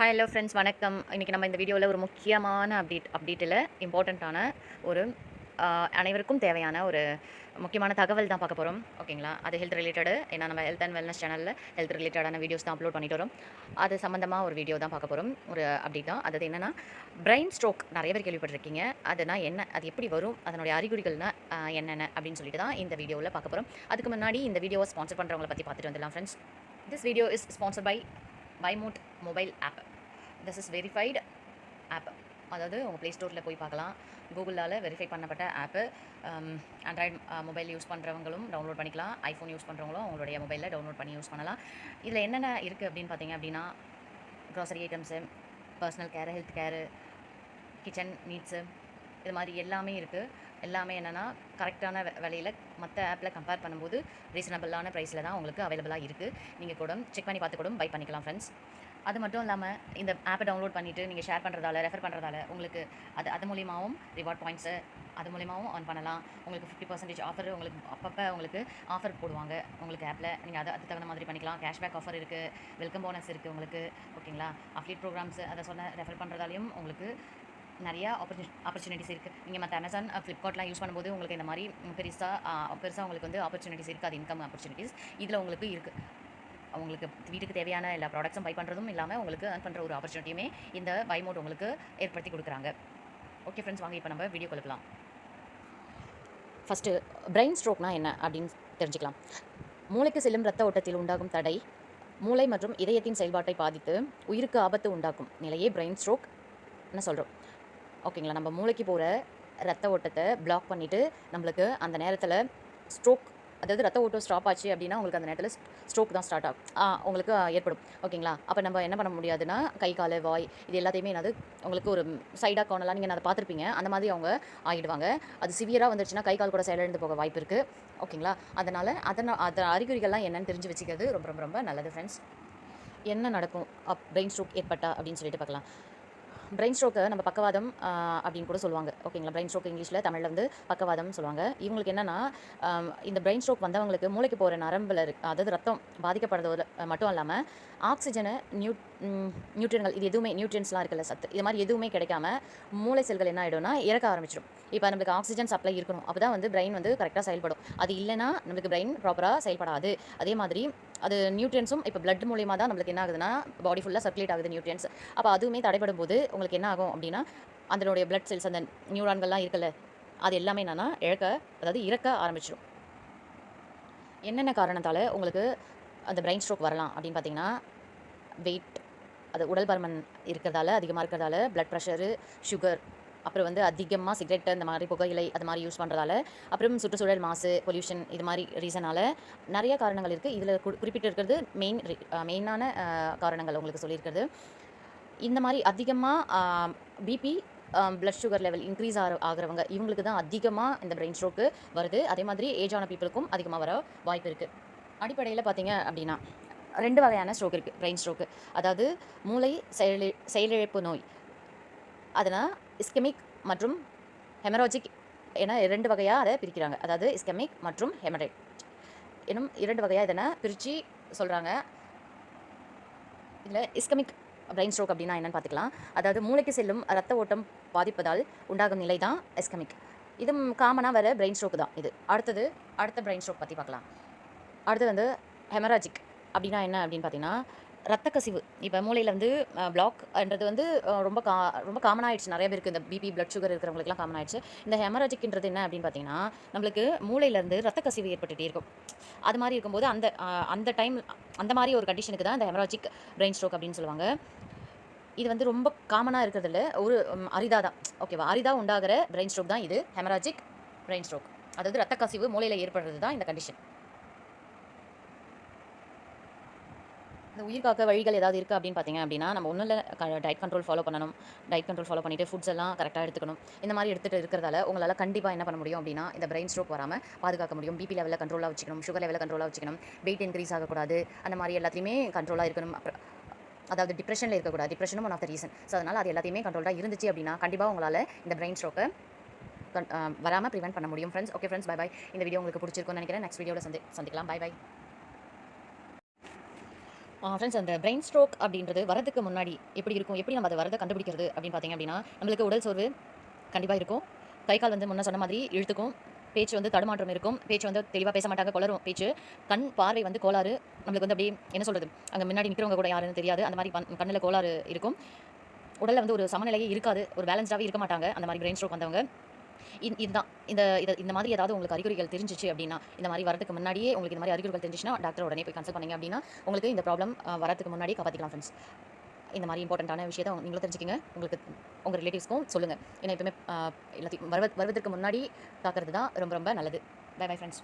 Hi hello friends வணக்கம். இன்றைக்கி நம்ம இந்த வீடியோவில் ஒரு முக்கியமான அப்டேட் அப்டேட்டில் இம்பார்ட்டண்ட்டான ஒரு அனைவருக்கும் தேவையான ஒரு முக்கியமான தகவல் தான் பார்க்க போகிறோம் ஓகேங்களா அது ஹெல்த் ரிலேட்டடு ஏன்னா நம்ம ஹெல்த் அண்ட் வெல்னஸ் சேனலில் ஹெல்த் ரிலேட்டடான வீடியோஸ் தான் அப்லோட் பண்ணிட்டு வரோம். அது சம்மந்தமாக ஒரு வீடியோ தான் பார்க்க போகிறோம் ஒரு அப்டேட் தான். அது என்னென்னா பிரெயின் ஸ்ட்ரோக் நிறைய பேர் கேள்விப்பட்டிருக்கீங்க. அதுனா என்ன அது எப்படி வரும்? அதனுடைய அறிகுறிகள்னா என்னென்ன? அப்படின்னு சொல்லிட்டு தான் இந்த வீடியோவில் பார்க்க போகிறோம் அதுக்கு முன்னாடி இந்த வீடியோவை ஸ்பான்சர் பண்ணுறவங்கள பற்றி பார்த்துட்டு வந்துடலாம் friends this video is sponsor by பைமோட் mobile app this is verified app அதாவது உங்கள் ப்ளே ஸ்டோரில் போய் பார்க்கலாம். கூகுளால் வெரிஃபை பண்ணப்பட்ட ஆப்பு ஆண்ட்ராய்டு மொபைல் யூஸ் பண்ணுறவங்களும் டவுன்லோட் பண்ணிக்கலாம். ஐஃபோன் யூஸ் பண்ணுறவங்களும் உங்களுடைய மொபைலில் டவுன்லோட் பண்ணி யூஸ் பண்ணலாம். இதில் என்னென்ன இருக்குது அப்படின்னு பார்த்தீங்க அப்படின்னா grocery items personal care health care kitchen needs இது மாதிரி எல்லாமே இருக்குது எல்லாமே என்னென்னா கரெக்டான விலையில் மற்ற ஆப்பில் கம்பேர் பண்ணும்போது ரீசனபிளான ப்ரைஸில் தான் உங்களுக்கு அவைலபிளாக இருக்குது நீங்கள் கூட செக் பண்ணி பார்த்து கூட பை பண்ணிக்கலாம் ஃப்ரெண்ட்ஸ் அது மட்டும் இல்லாமல் இந்த ஆப்பை டவுன்லோட் பண்ணிவிட்டு நீங்கள் ஷேர் பண்ணுறதால ரெஃபர் பண்ணுறதால உங்களுக்கு அது அது மூலியமாகவும் ரிவார்ட் பாயிண்ட்ஸு அது மூலியமாகவும் ஆன் பண்ணலாம். உங்களுக்கு ஃபிஃப்டி பர்சன்டேஜ் ஆஃபர் உங்களுக்கு அப்பப்போ உங்களுக்கு ஆஃபர் போடுவாங்க. உங்களுக்கு ஆப்பில் நீங்கள் அதை அதுக்கு தகுந்த மாதிரி பண்ணிக்கலாம். கேஷ்பேக் ஆஃபர் இருக்குது வெல்கம் போனஸ் இருக்குது உங்களுக்கு. ஓகேங்களா அஃப்லீட் ப்ரோக்ராம்ஸ் அதை சொன்ன ரெஃபர் பண்ணுறதாலையும் உங்களுக்கு நிறையா ஆப்பர்ச்சு ஆப்பர்ச்சுனிட்டிஸ் இருக்குது நீங்கள் மற்ற அமேசான் ஃப்ளிப்கார்ட்லாம் யூஸ் பண்ணும்போது உங்களுக்கு இந்த மாதிரி பெருசாக பெருசாக உங்களுக்கு வந்து ஆப்பர்ச்சுனிட்டிஸ் இருக்குது அது இன்கம் ஆப்பர்ச்சுனிட்டிஸ் இதில் உங்களுக்கு இருக்குது அவங்களுக்கு வீட்டுக்கு தேவையான எல்லா ப்ராடக்ட்ஸும் பை பண்ணுறதும் இல்லாமல் உங்களுக்கு ஏர்ன் பண்ணுற ஒரு ஆப்பர்ச்சுனிட்டியுமே இந்த பை மோட் உங்களுக்கு ஏற்படுத்தி கொடுக்குறாங்க. ஓகே ஃப்ரெண்ட்ஸ் வாங்க இப்போ நம்ம வீடியோ கொடுக்கலாம் ஃபஸ்ட்டு பிரெயின் ஸ்ட்ரோக்னா என்ன அப்படின்னு தெரிஞ்சுக்கலாம். மூளைக்கு செல்லும் ரத்த ஓட்டத்தில் உண்டாகும் தடை மூளை மற்றும் இதயத்தின் செயல்பாட்டை பாதித்து உயிருக்கு ஆபத்து உண்டாக்கும் நிலையே பிரெயின் ஸ்ட்ரோக் என்ன சொல்கிறோம் ஓகேங்களா நம்ம மூளைக்கு போகிற ரத்த ஓட்டத்தை பிளாக் பண்ணிவிட்டு நம்மளுக்கு அந்த நேரத்தில் ஸ்ட்ரோக் அதாவது ரத்த ஓட்டம் ஸ்டாப் ஆச்சு அப்படின்னா உங்களுக்கு அந்த நேரத்தில் ஸ்ட்ரோக் தான் ஸ்டார்ட் ஆகும். ஆ, உங்களுக்கு ஏற்படும். ஓகேங்களா அப்போ நம்ம என்ன பண்ண முடியாதுன்னா கை கால் வாய் இது எல்லாத்தையுமே என்னது உங்களுக்கு ஒரு சைடாக கோணலாம் நீங்கள் அதை பார்த்துருப்பீங்க. அந்த மாதிரி அவங்க ஆகிடுவாங்க அது சிவியராக வந்துருச்சுன்னா கை கால் கூட செயலிழந்து போக வாய்ப்பு இருக்குது ஓகேங்களா அதனால் அதனால் அந்த அறிகுறிகள்லாம் என்னென்னு தெரிஞ்சு வச்சுக்கிறது ரொம்ப ரொம்ப ரொம்ப நல்லது ஃப்ரெண்ட்ஸ் என்ன நடக்கும்? அப் பிரெயின் ஸ்ட்ரோக் ஏற்பட்டா அப்படின்னு சொல்லிட்டு பார்க்கலாம். பிரெயின் ஸ்ட்ரோக்கை நம்ம பக்கவாதம் அப்படின்னு கூட சொல்லுவாங்க. ஓகேங்களா? பிரெயின் ஸ்ட்ரோக் இங்கிலீஷில் தமிழில் வந்து பக்கவாதம் சொல்லுவாங்க. இவங்களுக்கு என்னென்னா இந்த பிரெயின் ஸ்ட்ரோக் வந்தவங்களுக்கு மூளைக்கு போகிற நரம்பில் இருக்கு அதாவது ரத்தம் பாதிக்கப்படுறது மட்டும் இல்லாமல் ஆக்சிஜனை நியூ நியூட்ரியன்கள் இது எதுவுமே நியூட்ரியன்ஸ்லாம் இருக்குல்ல சத்து. இது மாதிரி எதுவுமே கிடைக்காம மூளை செல்கள் என்ன ஆகிடும்னா இறக்க ஆரம்பிச்சிடும். இப்போ நம்மளுக்கு ஆக்சிஜன் சப்ளை இருக்கணும். அப்போ தான் வந்து பிரெயின் வந்து கரெக்டாக செயல்படும். அது இல்லைன்னா நம்மளுக்கு பிரெயின் ப்ராப்பராக செயல்படாது. அதே மாதிரி அது நியூட்ரியன்ஸும் இப்போ பிளட் மூலியமாக தான் நம்மளுக்கு என்ன ஆகுதுன்னா பாடி ஃபுல்லாக சர்க்குலேட் ஆகுது நியூட்ரியன்ஸ் அப்போ அதுவுமே தடைபடும் போது உங்களுக்கு என்ன ஆகும் அப்படின்னா அதனுடைய பிளட் செல்ஸ் அந்த நியூரான்கள்லாம் இருக்குல்ல அது எல்லாமே என்னென்னா இழக்க அதாவது இறக்க ஆரம்பிச்சிடும் என்னென்ன காரணத்தால் உங்களுக்கு அந்த பிரெயின் ஸ்ட்ரோக் வரலாம் அப்படின்னு பார்த்தீங்கன்னா வெயிட் அது உடல் பருமன் இருக்கிறதால அதிகமாக இருக்கிறதால ப்ளட் ப்ரெஷரு சுகர் அப்புறம் வந்து அதிகமாக சிகரெட் இந்த மாதிரி புகையிலை அது மாதிரி யூஸ் பண்ணுறதால அப்புறம் சுற்றுச்சூழல் மாசு பொல்யூஷன் இது மாதிரி ரீசனால் நிறைய காரணங்கள் இருக்குது இதில் குறிப்பிட்டு இருக்கிறது மெயின் மெயினான காரணங்கள் உங்களுக்கு சொல்லியிருக்கிறது. இந்த மாதிரி அதிகமாக BP blood sugar level increase ஆக ஆகிறவங்க இவங்களுக்கு தான் அதிகமாக இந்த பிரெயின் ஸ்ட்ரோக்கு வருது. அதே மாதிரி ஏஜ் ஆன பீப்புளுக்கும் அதிகமாக வர வாய்ப்பு இருக்குது அடிப்படையில் பார்த்தீங்க அப்படின்னா ரெண்டு வகையான ஸ்ட்ரோக் இருக்குது பிரெயின் ஸ்ட்ரோக்கு அதாவது மூளை செயலி செயலிழப்பு நோய். அதனால் இஸ்கெமிக் மற்றும் ஹெமராஜிக் என இரண்டு வகையாக அதை பிரிக்கிறாங்க. அதாவது இஸ்கெமிக் மற்றும் ஹெமரேட் எனும் இரண்டு வகையாக இதனை பிரித்து சொல்கிறாங்க இதில் இஸ்கமிக் பிரெயின் ஸ்ட்ரோக் அப்படின்னா என்னென்னு பார்த்துக்கலாம் அதாவது மூளைக்கு செல்லும் ரத்த ஓட்டம் பாதிப்பதால் உண்டாகும் நிலை தான் எஸ்கமிக் இது காமனாக வர பிரெயின் ஸ்ட்ரோக் தான் இது. அடுத்தது அடுத்த பிரெயின் ஸ்ட்ரோக் பற்றி பார்க்கலாம் அடுத்து வந்து ஹெமராஜிக் அப்படின்னா என்ன அப்படின்னு பார்த்தீங்கன்னா ரத்த கசிவு. இப்போ மூளையில் வந்து பிளாக்ன்றது வந்து ரொம்ப கா ரொம்ப காமன் ஆயிடுச்சு. நிறைய பேருக்கு இந்த பிபி பிளட் சுகர் இருக்கிறவங்களுக்குலாம் காமன் ஆயிடுச்சு. இந்த ஹெமராஜிக்ன்றது என்ன அப்படின்னு பார்த்தீங்கன்னா நம்மளுக்கு மூளையிலேருந்து ரத்த கசிவு ஏற்பட்டுகிட்டே இருக்கும். அது மாதிரி இருக்கும்போது அந்த அந்த டைம் அந்த மாதிரி ஒரு கண்டிஷனுக்கு தான் இந்த ஹெமராஜிக் பிரெயின் ஸ்ட்ரோக் அப்படின்னு சொல்லுவாங்க. இது வந்து ரொம்ப காமனாக இருக்கிறதுல ஒரு அரிதா தான். ஓகேவா அரிதா உண்டாகிற பிரெயின் ஸ்ட்ரோக் தான் இது. ஹெமராஜிக் பிரெயின் ஸ்ட்ரோக் அதாவது ரத்த கசிவு மூளையில் ஏற்படுறது தான் இந்த கண்டிஷன் இந்த உயிர் காக்க வழிகள் ஏதாவது இருக்குது அப்படின்னு பார்த்தீங்க அப்படின்னா நம்ம ஒன்றும் இல்லை டயட் கண்ட்ரோல் ஃபாலோ பண்ணணும். டயட் கண்ட்ரோல் ஃபாலோ பண்ணிவிட்டு ஃபுட்ஸ் எல்லாம் கரெக்டாக எடுத்துக்கணும். இந்த மாதிரி எடுத்துகிட்டு இருக்கிறதால உங்களால் கண்டிப்பாக என்ன பண்ண முடியும் அப்படின்னா இந்த பிரெயின் ஸ்ட்ரோக் வராமல் பாதுகாக்க முடியும். பிபி லெவலில் கண்ட்ரோலாக வச்சுக்கணும். சுகர் லெவலில் கண்ட்ரோலாக வச்சுக்கணும். வெயிட் இன்க்ரீஸ் ஆகக்கூடாது. அந்த மாதிரி எல்லாத்தையுமே கண்ட்ரோலாக இருக்கணும். அப்புறம் அதாவது டிப்ரெஷனில் இருக்கக்கூடாது. டிப்ரெஷனும் one of the reason so அதனால் அது எல்லாத்தையுமே கண்ட்ரோலாக இருந்துச்சு அப்படின்னா கண்டிப்பாக உங்களால் இந்த பிரெயின் ஸ்ட்ரோக்கை வராமல் ப்ரிவென்ட் பண்ண முடியும். Friends okay friends bye bye இந்த வீடியோ உங்களுக்கு பிடிச்சிருக்கும்னு நினைக்கிறேன். நெக்ஸ்ட் வீடியோவில் சந்தி சந்திக்கலாம். பை பை ஃப்ரெண்ட்ஸ் அந்த பிரெயின் ஸ்ட்ரோக் அப்படின்றது வரதுக்கு முன்னாடி எப்படி இருக்கும்? எப்படி நம்ம அதை வரதை கண்டுபிடிக்கிறது அப்படின்னு பார்த்தீங்க அப்படின்னா நம்மளுக்கு உடல் சோர்வு கண்டிப்பாக இருக்கும். கை கால் வந்து முன்ன சொன்ன மாதிரி இழுத்துக்கும். பேச்சு வந்து தடுமாற்றம் இருக்கும். பேச்சு வந்து தெளிவாக பேச மாட்டாங்க குளரும் பேச்சு. கண் பார்வை வந்து கோளாறு. நம்மளுக்கு வந்து அப்படியே என்ன சொல்கிறது அங்கே முன்னாடி நிற்கிறவங்க கூட யாருன்னு தெரியாது. அந்த மாதிரி கண்ணில் கோளாறு இருக்கும். உடலில் வந்து ஒரு சமநிலையே இருக்காது. ஒரு பேலன்ஸ்டாகவே இருக்க மாட்டாங்க. அந்த மாதிரி பிரெயின் ஸ்ட்ரோக் வந்தவங்க. இதுதான் இந்த இதை இந்த மாதிரி ஏதாவது உங்களுக்கு அறிகுறிகள் தெரிஞ்சிச்சு அப்படின்னா இந்த மாதிரி வரதுக்கு முன்னாடியே உங்களுக்கு இந்த மாதிரி அறிகுறிகள் தெரிஞ்சிச்சுன்னா டாக்டர் உடனே போய் கன்சல்ட் பண்ணிங்க அப்படின்னா உங்களுக்கு இந்த ப்ராப்ளம் வரதுக்கு முன்னாடியே காப்பாற்றிக்கலாம் ஃப்ரெண்ட்ஸ் இந்த மாதிரி இம்பார்ட்டண்ட்டான விஷயத்தை நீங்களும் தெரிஞ்சுக்கிங்க. உங்களுக்கு உங்கள் ரிலேட்டிவ்ஸ்க்கும் சொல்லுங்கள் ஏன்னா எப்பவுமே எல்லாத்தையும் வருவ வருவதற்கு முன்னாடி காக்கிறது தான் ரொம்ப ரொம்ப நல்லது. By bye friends